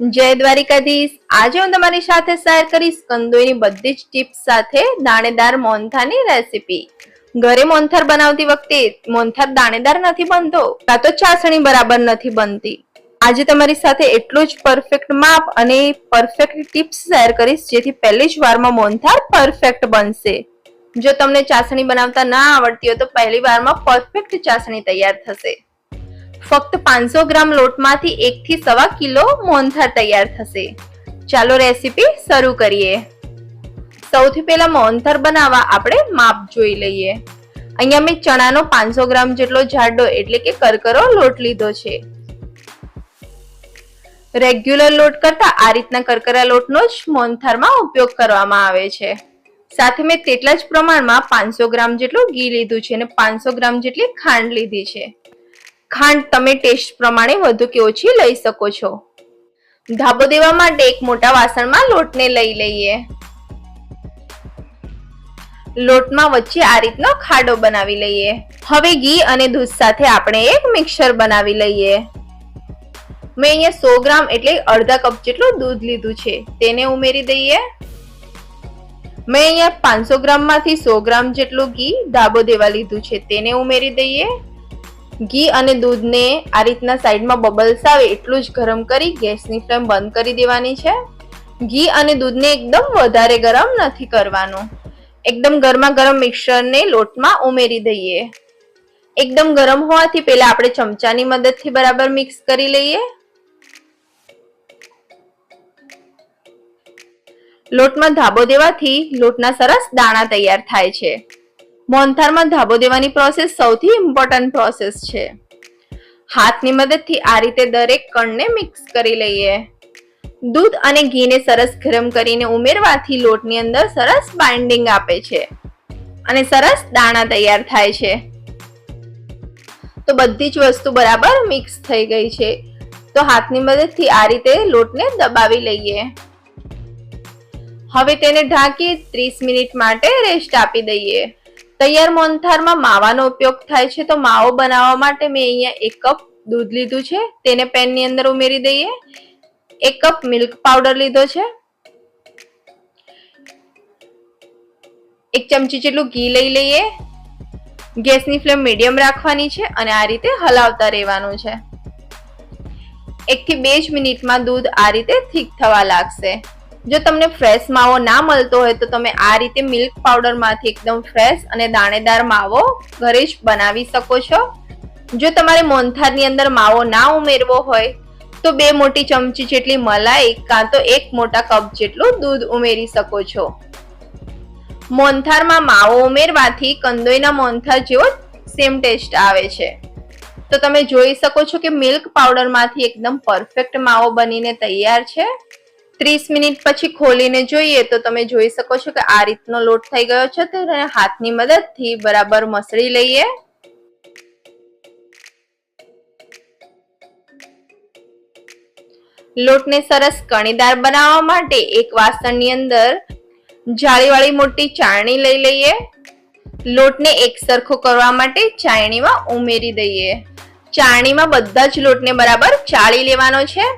જય દ્વારિકાધીશ. આજે હું તમારી સાથે શેર કરીશ કંદોઈની બધી જ ટિપ્સ સાથે દાણેદાર મોનથાની રેસીપી. ઘરે મોનથાર બનાવતી વખતે મોનથાર દાણેદાર નથી બનતો, કાં તો ચાસણી બરાબર નથી બનતી. આજે તમારી સાથે એટલું જ પરફેક્ટ માપ અને પરફેક્ટ ટિપ્સ શેર કરીશ, જેથી પહેલી જ વારમાં મોનથાર પરફેક્ટ બનશે. જો તમને ચાસણી બનાવતા ના આવડતી હોય તો પહેલી વારમાં પરફેક્ટ ચાસણી તૈયાર થશે. ફક્ત પાંચસો ગ્રામ લોટમાંથી એકથી સવા કિલો મોહનથાળ તૈયાર થશે. ચાલો રેસીપી શરૂ કરીએ. સૌથી પહેલા મોહનથાળ બનાવવા આપણે માપ જોઈ લઈએ. અહીંયા મેં ચણાનો પાંચસો ગ્રામ જેટલો જાડો એટલે કે કરકરો લોટ લીધો છે. રેગ્યુલર લોટ કરતા આ રીતના કરકરા લોટનો જ મોહનથાળમાં ઉપયોગ કરવામાં આવે છે. સાથે મેં તેટલા જ પ્રમાણમાં પાંચસો ગ્રામ જેટલું ઘી લીધું છે અને પાંચસો ગ્રામ જેટલી ખાંડ લીધી છે. ખાંડ તમે ટેસ્ટ પ્રમાણે વધુ કે ઓછી લઈ શકો છો. ધાબો દેવા માટે એક મોટા વાસણમાં લોટને લઈ લઈએ. લોટમાં વચ્ચે આ રીતનો ખાડો બનાવી લઈએ. હવે ઘી અને દૂધ સાથે આપણે એક મિક્સર બનાવી લઈએ. મેં અહીંયા સો ગ્રામ એટલે અડધા કપ જેટલું દૂધ લીધું છે, તેને ઉમેરી દઈએ. મેં અહીંયા પાંચસો ગ્રામમાંથી સો ગ્રામ જેટલું ઘી ધાબો દેવા લીધું છે, તેને ઉમેરી દઈએ. ઘી અને દૂધને આ રીતના સાઈડમાં બબલ્સ આવે એટલું જ ગરમ કરી ગેસની ફ્લેમ બંધ કરી દેવાની છે. ઘી અને દૂધને એકદમ વધારે ગરમ નથી કરવાનું. એકદમ ગરમા ગરમ મિક્સરને લોટમાં ઉમેરી દઈએ. એકદમ ગરમ હોવાથી પહેલા આપણે ચમચાની મદદથી બરાબર મિક્સ કરી લઈએ. લોટમાં ધાબો દેવાથી લોટના સરસ દાણા તૈયાર થાય છે. મોહનથાળમાં ધાબો દેવાની પ્રોસેસ સૌથી ઇમ્પોર્ટન્ટ પ્રોસેસ છે. હાથની મદદથી આ રીતે દરેક કણને મિક્સ કરી લઈએ. દૂધ અને ઘીને સરસ ગરમ કરીને ઉમેરવાથી લોટની અંદર સરસ બાઇન્ડિંગ આપે છે અને સરસ દાણા તૈયાર થાય છે. તો બધી જ વસ્તુ બરાબર મિક્સ થઈ ગઈ છે. તો હાથની મદદથી આ રીતે લોટને દબાવી લઈએ. હવે તેને ઢાંકી ત્રીસ મિનિટ માટે રેસ્ટ આપી દઈએ. તૈયાર મોનથારમાં માવાનો ઉપયોગ થાય છે, તો માવો બનાવવા માટે મેં અહીંયા એક કપ દૂધ લીધું છે, તેને પેનની અંદર ઉમેરી દઈએ. એક કપ મિલ્ક પાવડર લીધો છે. એક ચમચી જેટલું ઘી લઈ લઈએ. ગેસની ફ્લેમ મીડિયમ રાખવાની છે અને આ રીતે હલાવતા રહેવાનું છે. એકથી બે જ મિનિટમાં દૂધ આ રીતે થીક થવા લાગશે. જો તમને ફ્રેશ માવો ના મળતો હોય તો તમે આ રીતે મિલ્ક પાવડરમાંથી એકદમ ફ્રેશ અને દાણેદાર માવો ઘરે જ બનાવી શકો છો. જો તમારે મોનથારની અંદર માવો ના ઉમેરવો હોય, તો બે મોટી ચમચી જેટલી મલાઈ કાં તો એક મોટા કપ જેટલું દૂધ ઉમેરી શકો છો. મોનથારમાં માવો ઉમેરવાથી કંદોઈના મોહનથાળ જેવો સેમ ટેસ્ટ આવે છે. તો તમે જોઈ શકો છો કે મિલ્ક પાવડરમાંથી એકદમ પરફેક્ટ માવો બનીને તૈયાર છે. ત્રીસ મિનિટ પછી ખોલીને જોઈએ તો તમે જોઈ શકો છો કે આ રીતનો લોટ થઈ ગયો છે તો હાથની મદદથી બરાબર મસળી લઈએ. લોટને સરસ કણીદાર બનાવવા માટે એક વાસણની અંદર જાળીવાળી મોટી ચાળણી લઈ લઈએ. લોટને એક સરખો કરવા માટે ચાળણીમાં ઉમેરી દઈએ. ચાળણીમાં બધા જ લોટને બરાબર ચાળી લેવાનો છે.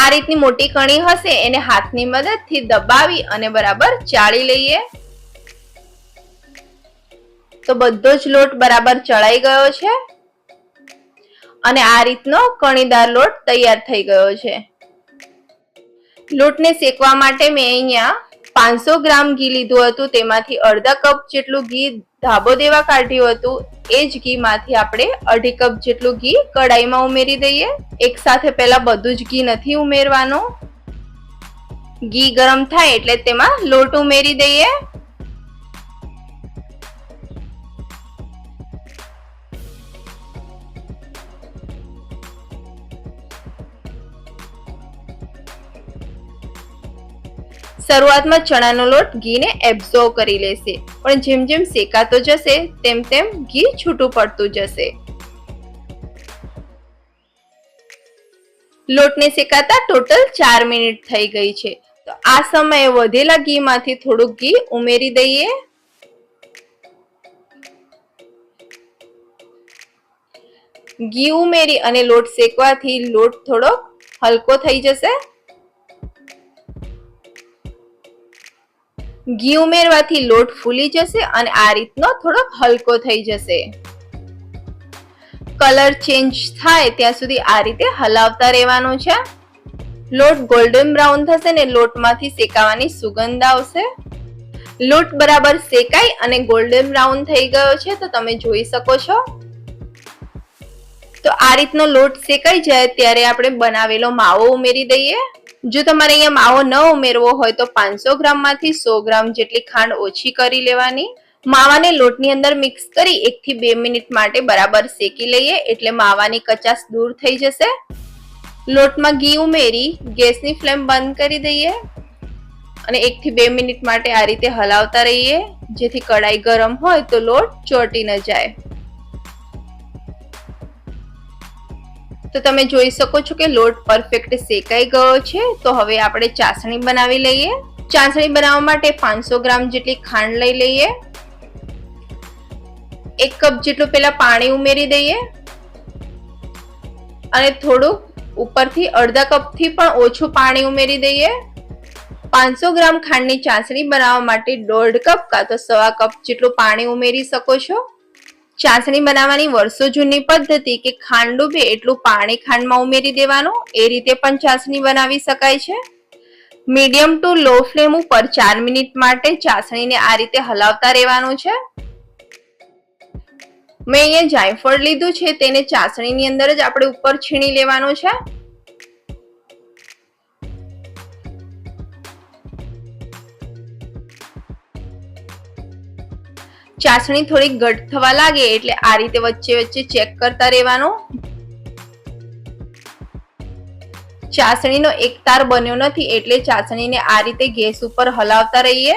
આ રીતની મોટી કણી હશે, એને હાથની મદદથી દબાવી અને બરાબર ચાળી લઈએ. તો બધો જ લોટ બરાબર ચડાઈ ગયો છે. અને આ રીતનો કણીદાર લોટ તૈયાર થઈ ગયો છે. લોટને શેકવા માટે મેં અહીંયા પાંચસો ગ્રામ ઘી લીધું હતું. તેમાંથી અડધા કપ જેટલું ઘી ધાબો દેવા કાઢ્યું હતું. એ જ ઘીમાંથી આપણે અઢી કપ જેટલું ઘી કડાઈમાં ઉમેરી દઈએ. એક સાથે પહેલા બધું જ ઘી નથી ઉમેરવાનું. ઘી ગરમ થાય એટલે તેમાં લોટ ઉમેરી દઈએ. શરૂઆતમાં ચણાનો લોટ ઘીને એબ્ઝોર્વ કરી લેશે. પણ જેમ જેમ શેકાતો જશે, તેમ તેમ ઘી છૂટું પડતું જશે. લોટને શેકાતા ટોટલ ચાર મિનિટ થઈ ગઈ છે. તો આ સમયે વધેલા ઘીમાંથી થોડુંક ઘી ઉમેરી દઈએ. ઘી ઉમેરી અને લોટ શેકવાથી લોટ થોડો હલકો થઈ જશે. ઘી ઉમેરવાથી લોટ ફૂલી જશે અને આ રીતનો થોડો હલકો થઈ જશે. કલર ચેન્જ થાય ત્યાં સુધી આ રીતે હલાવતા રહેવાનું છે. લોટ ગોલ્ડન બ્રાઉન થશે ને લોટમાંથી શેકાવાની સુગંધ આવશે. લોટ બરાબર શેકાઈ અને ગોલ્ડન બ્રાઉન થઈ ગયો છે તો તમે જોઈ શકો છો. તો આ રીતનો લોટ શેકાઈ જાય ત્યારે આપણે બનાવેલો માવો ઉમેરી દઈએ. જો તમારે અહીંયા માવો ન ઉમેરવો હોય તો પાંચસો ગ્રામમાંથી સો ગ્રામ જેટલી ખાંડ ઓછી કરી લેવાની. માવાને લોટની અંદર મિક્સ કરી એક થી બે મિનિટ માટે બરાબર શેકી લઈએ એટલે માવાની કચાશ દૂર થઈ જશે. લોટમાં ઘી ઉમેરી ગેસની ફ્લેમ બંધ કરી દઈએ અને એક થી બે મિનિટ માટે આ રીતે હલાવતા રહીએ. જેથી કડાઈ ગરમ હોય તો લોટ ચોટી ન જાય. તો તમે જોઈ શકો છો કે લોટ પરફેક્ટ શેકાઈ ગયો છે. તો હવે આપણે ચાસણી બનાવી લઈએ. ચાસણી બનાવવા માટે પાંચસો ગ્રામ જેટલી ખાંડ લઈ લઈએ. એક કપ જેટલું પેલા પાણી ઉમેરી દઈએ. અને થોડુંક ઉપરથી અડધા કપથી પણ ઓછું પાણી ઉમેરી દઈએ. પાંચસો ગ્રામ ખાંડની ચાસણી બનાવવા માટે દોઢ કપ કાં તો સવા કપ જેટલું પાણી ઉમેરી શકો છો. ચાસણી બનાવવાની વર્ષો જૂની પદ્ધતિ કે ખાંડ ડૂબે એટલું પાણી ખાંડમાં ઉમેરી દેવાનું, એ રીતે પણ ચાસણી બનાવી શકાય છે. મીડિયમ ટુ લો ફ્લેમ ઉપર ચાર મિનિટ માટે ચાસણીને આ રીતે હલાવતા રહેવાનું છે. મેં અહીંયા જાયફળ લીધું છે, તેને ચાસણીની અંદર જ આપણે ઉપર છીણી લેવાનું છે. ચાસણી થોડી ઘટ થવા લાગે એટલે આ રીતે વચ્ચે વચ્ચે ચેક કરતા રહેવાનું. ચાસણીનો એક તાર બન્યો નથી એટલે ચાસણીને આ રીતે ગેસ ઉપર હલાવતા રહીએ.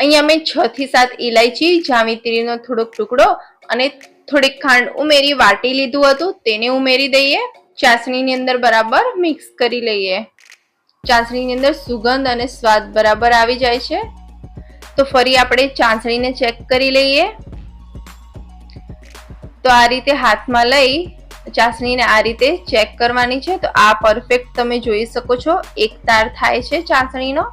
અહીંયા મેં છ થી સાત ઇલાયચી જાવિત્રીનો થોડોક ટુકડો અને થોડીક ખાંડ ઉમેરી વાટી લીધું હતું, તેને ઉમેરી દઈએ. ચાસણીની અંદર બરાબર મિક્સ કરી લઈએ. ચાસણીની અંદર સુગંધ અને સ્વાદ બરાબર આવી જાય છે. તો ફરી આપણે ચાસણીને ચેક કરી લઈએ. તો આ રીતે હાથમાં લઈ ચાસણીને આ રીતે ચેક કરવાની છે. તો આ પરફેક્ટ તમે જોઈ શકો છો, એક તાર થાય છે ચાસણીનો.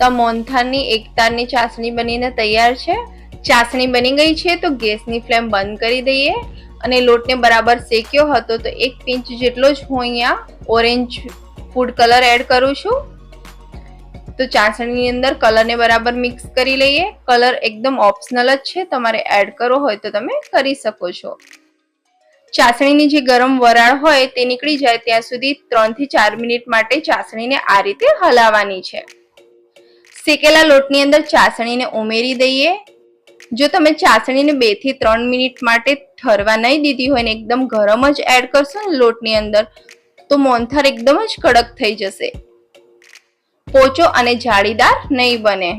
તો મોનથાનની એક તારની ચાસણી બનીને તૈયાર છે. ચાસણી બની ગઈ છે, તો ગેસની ફ્લેમ બંધ કરી દઈએ. અને લોટને બરાબર શેક્યો હતો, તો એક પિંચ જેટલો જ હું અહીંયા ઓરેન્જ ફૂડ કલર એડ કરું છું. તો ચાસણીની અંદર કલરને બરાબર મિક્સ કરી લઈએ. કલર એકદમ ઓપ્શનલ જ છે. તમારે એડ કરવો હોય તો તમે કરી શકો છો. ચાસણીની જે ગરમ વરાળ હોય તે નીકળી જાય ત્યાં સુધી ત્રણથી ચાર મિનિટ માટે ચાસણીને આ રીતે હલાવવાની છે. શેકેલા લોટની અંદર ચાસણીને ઉમેરી દઈએ. જો તમે ચાસણીને બેથી ત્રણ મિનિટ માટે ઠરવા નહીં દીધી હોય ને એકદમ ગરમ જ એડ કરશો ને લોટની અંદર તો મોનથાર એકદમ જ કડક થઈ જશે. પોચો અને જાળીદાર નહીં બને.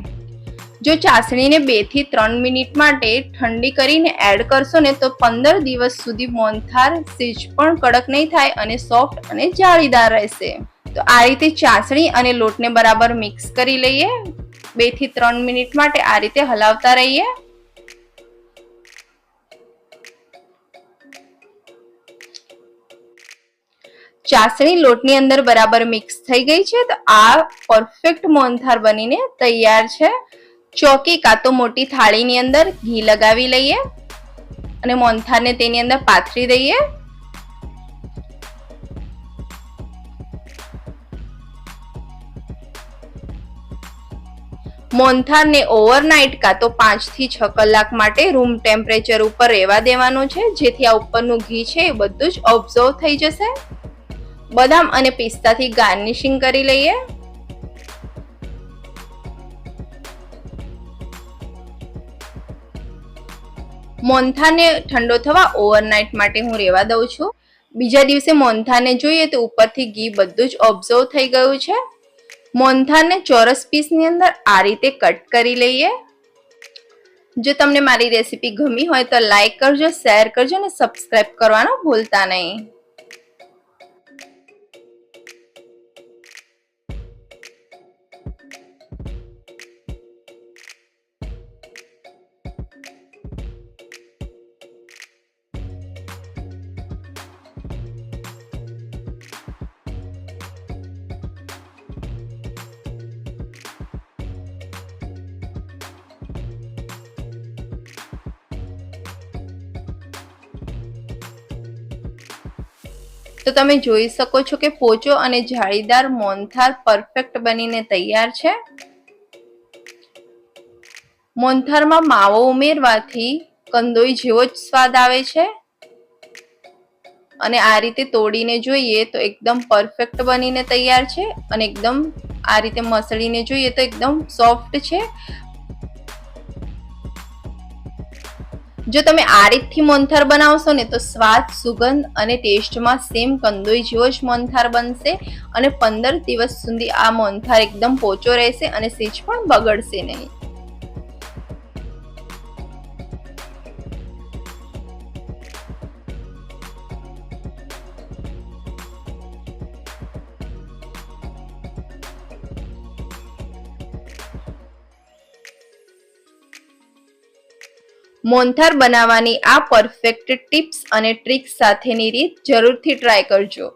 જો ચાસણીને બેથી ત્રણ મિનિટ માટે ઠંડી કરીને એડ કરશો ને તો પંદર દિવસ સુધી મોનથાર સીજ પણ કડક નહીં થાય અને સોફ્ટ અને જાળીદાર રહેશે. તો આ રીતે ચાસણી અને લોટને બરાબર મિક્સ કરી લઈએ. બેથી ત્રણ મિનિટ માટે આ રીતે હલાવતા રહીએ. ચાસણી લોટની અંદર બરાબર મિક્સ થઈ ગઈ છે. તો આ પરફેક્ટ મોનથાર બનીને તૈયાર છે. ચોકી કાં તો મોટી થાળીની અંદર ઘી લગાવી લઈએ અને મોનથારને તેની અંદર પાથરી દઈએ. મોનથારને ઓવરનાઇટ કાં તો પાંચથી છ કલાક માટે રૂમ ટેમ્પરેચર ઉપર રહેવા દેવાનું છે. જેથી આ ઉપરનું ઘી છે એ બધું જ ઓબ્ઝર્વ થઈ જશે. બદામ અને પિસ્તાથી ગાર્નિશિંગ કરી લઈએ. મોનથાને ઠંડો થવા ઓવરનાઇટ માટે હું રેવા દઉં છું. બીજા દિવસે મોનથાને જોઈએ તો ઉપરથી ઘી બધું જ ઓબ્ઝર્વ થઈ ગયું છે. મોનથાને ચોરસ પીસની અંદર આ રીતે કટ કરી લઈએ. જો તમને મારી રેસીપી ગમી હોય તો લાઈક કરજો, શેર કરજો અને સબસ્ક્રાઈબ કરવાનું ભૂલતા નહીં. તો તમે જોઈ શકો છો કે પોચો અને જાળીદાર મોનથાર પરફેક્ટ બનીને તૈયાર છે. મોનથારમાં માવો ઉમેરવાથી કંદોઈ જેવો જ સ્વાદ આવે છે. અને આ રીતે તોડીને જોઈએ તો એકદમ પરફેક્ટ બનીને તૈયાર છે અને એકદમ આ રીતે મસળીને જોઈએ તો એકદમ સોફ્ટ છે. જો તમે આ રીતથી મોનથાર બનાવશો ને તો સ્વાદ, સુગંધ અને ટેસ્ટમાં સેમ કંદોઈ જેવો જ મોનથાર બનશે અને પંદર દિવસ સુધી આ મોનથાર એકદમ પોચો રહેશે અને સેજ પણ બગડશે નહીં. મોનથાર બનાવવાની આ પરફેક્ટ ટિપ્સ અને ટ્રિક્સ સાથેની રીત જરૂરથી ટ્રાય કરજો.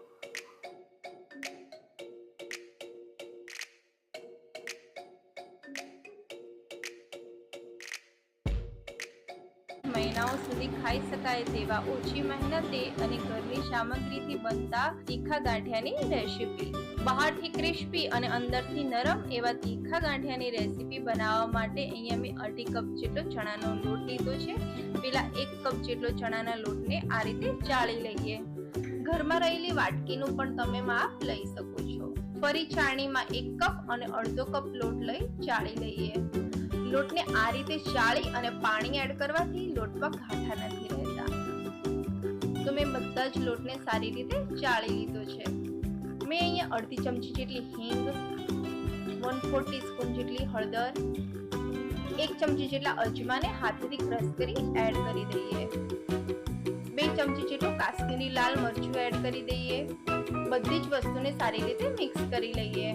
મહિનાઓ સુધી ખાઈ શકાય તેવા ઓછી મહેનતે અને ઘરની સામગ્રીથી બનતા તીખા ગાંઠિયાની રેસીપી. બહારથી ક્રિસ્પી અને અંદરથી નરમ એવા તીખા ગાંઠિયાની રેસીપી બનાવવા માટે અહીંયા મેં અઢી કપ જેટલો ચણાનો લોટ લીધો છે. પેલા એક કપ જેટલો ચણાના લોટને આ રીતે ચાળી લઈએ. ઘરમાં રહેલી વાટકીનું પણ તમે માપ લઈ શકો છો. ફરી ચાળણીમાં એક કપ અને અડધો કપ લોટ લઈ ચાળી લઈએ. લોટને આ રીતે ચાળી અને પાણી એડ કરવાથી લોટમાં ગાંઠા નથી રહેતા. તો મેં બધા જ લોટને સારી રીતે ચાળી લીધો છે. મેં અહીંયા અડધી ચમચી જેટલી હિંગ વન ફોર ટીસ્પૂન જેટલી હળદર, એક ચમચી જેટલા અજમાને હાથેથી ક્રશ કરી એડ કરી દઈએ. બે ચમચી જેટલું કાશ્મીરી લાલ મરચું એડ કરી દઈએ. બધી જ વસ્તુને સારી રીતે મિક્સ કરી લઈએ.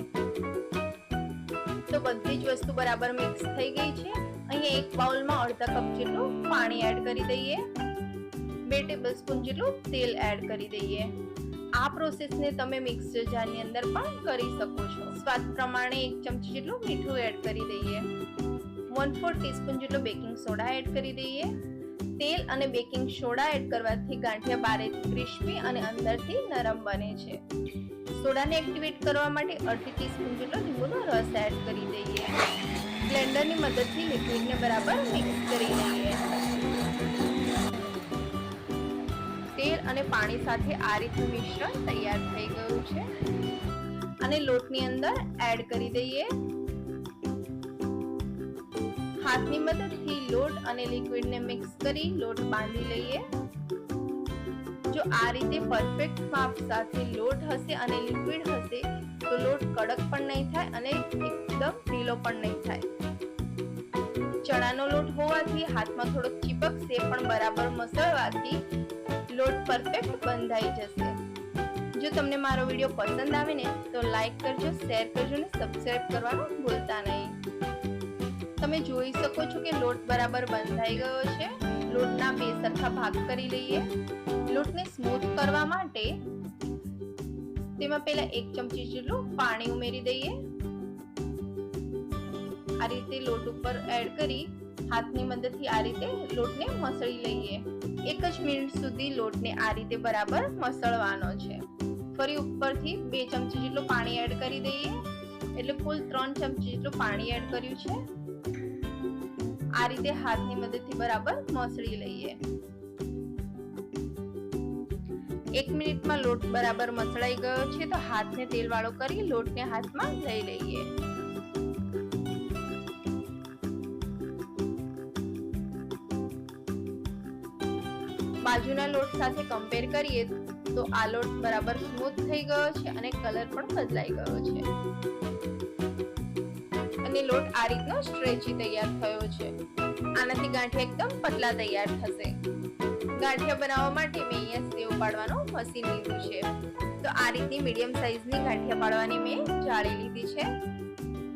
તો બધી જ વસ્તુ બરાબર મિક્સ થઈ ગઈ છે. અહીંયા એક બાઉલમાં અડધા કપ જેટલું પાણી એડ કરી દઈએ. બે ટેબલ સ્પૂન જેટલું તેલ એડ કરી દઈએ. આ પ્રોસેસને તમે મિક્સર જારની અંદર પણ કરી શકો છો. સ્વાદ પ્રમાણે એક ચમચી જેટલું મીઠું એડ કરી દઈએ. વન ફોર ટીસ્પૂન જેટલો બેકિંગ સોડા એડ કરી દઈએ. તેલ અને બેકિંગ સોડા એડ કરવાથી ગાંઠિયા બારેથી ક્રિસ્પી અને અંદરથી નરમ બને છે. સોડાને એક્ટિવેટ કરવા માટે અડધી ટીસ્પૂન જેટલો લીંબુનો રસ એડ કરી દઈએ. બ્લેન્ડરની મદદથી લિક્વિડને બરાબર મિક્સ કરી લઈએ તેલ અને પાણી સાથે આ રીતનું મિશ્રણ તૈયાર થઈ ગયું છે. અને લોટની અંદર એડ કરી દઈએ. હાથની મદદથી લોટ અને લિક્વિડને મિક્સ કરી લોટ બાંધી લઈએ. જો આ રીતે પરફેક્ટ માપ સાથે લોટ હશે અને લિક્વિડ હશે, તો લોટ કડક પણ નહીં થાય અને એકદમ ઢીલો પણ નહીં થાય. ચણાનો લોટ હોવાથી હાથમાં થોડોક ચીપકશે, પણ બરાબર મસળવાથી લોટ પરફેક્ટ બંધાઈ જશે. જો તમને મારો વીડિયો પસંદ આવે ને, તો લાઈક કરજો શેર કરજો ને સબસ્ક્રાઇબ કરવાનું ભૂલતા નહીં. તમે જોઈ શકો છો કે લોટ બરાબર બંધાઈ ગયો છે. લોટના બે સરખા ભાગ કરી લઈએ. લોટને સ્મૂથ કરવા માટે તેમાં પહેલા એક ચમચી જેટલું પાણી ઉમેરી દઈએ. આ રીતે લોટ ઉપર એડ કરી હાથની મદદથી આ રીતે લોટને મસળી લઈએ. એક જ મિનિટ સુધી લોટને આ રીતે બરાબર મસળવાનો છે. ફરી ઉપરથી બે ચમચી જેટલું પાણી એડ કરી દઈએ. એટલે કુલ ત્રણ ચમચી જેટલું પાણી એડ કર્યું છે. આ રીતે હાથની મદદથી બરાબર મસળી લઈએ. એક મિનિટમાં લોટ બરાબર મસળાઈ ગયો છે તો હાથને તેલ વાળો કરી લોટને હાથમાં લઈ લઈએ. બાજુના લોટ સાથે કમ્પેર કરીએ, તો આ લોટ બરાબર સ્મૂથ થઈ ગયો છે અને કલર પણ બદલાઈ ગયો છે. અને લોટ આ રીતનો સ્ટ્રેચી તૈયાર થયો છે. આનાથી ગાંઠિયા એકદમ પતલા તૈયાર થશે. ગાંઠિયા બનાવવા માટે મેં અહીંયા સેવ પાડવાનું મશીન લીધું છે. તો આ રીતની મીડિયમ સાઈઝની ગાંઠિયા પાડવાની મેં જાળી લીધી છે.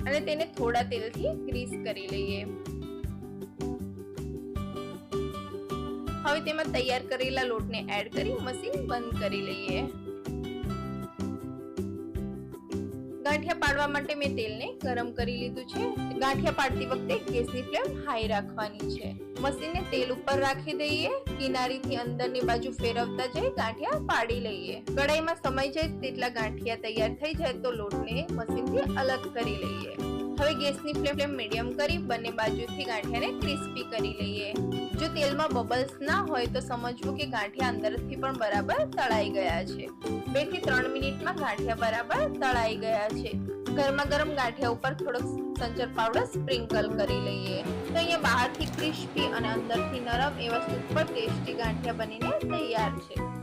અને તેને થોડા તેલથી ગ્રીસ કરી લઈએ. હવે તેમાં તૈયાર કરેલા લોટને એડ કરી મશીન બંધ કરી લઈએ. ગાંઠિયા પાડવા માટે મેં તેલને ગરમ કરી લીધું છે. ગાંઠિયા પાડતી વખતે ગેસની ફ્લેમ હાઈ રાખવાની છે. મશીનને તેલ ઉપર રાખી દઈએ. કિનારીથી અંદરની બાજુ ફેરવતા જઈ ગાંઠિયા પાડી લઈએ. કડાઈમાં સમય જાય તેટલા ગાંઠિયા તૈયાર થઈ જાય તો લોટને મશીનથી અલગ કરી લઈએ. હવે ગેસની ફ્લેમ મીડિયમ કરી બંને બાજુથી ગાંઠિયાને ક્રિસ્પી કરી લઈએ. જો તેલમાં બબલ્સ ના હોય તો સમજવું કે ગાંઠિયા અંદરથી પણ બરાબર તળાઈ ગયા છે. બેથી ત્રણ મિનિટમાં ગાંઠિયા બરાબર તળાઈ ગયા છે. ગરમા ગરમ ગાંઠિયા ઉપર થોડોક સંચર પાવડર સ્પ્રિંકલ કરી લઈએ. તો અહીંયા બહારથી ક્રિસ્પી અને અંદરથી નરમ એવા સુપર ટેસ્ટી ગાંઠિયા બનીને તૈયાર છે.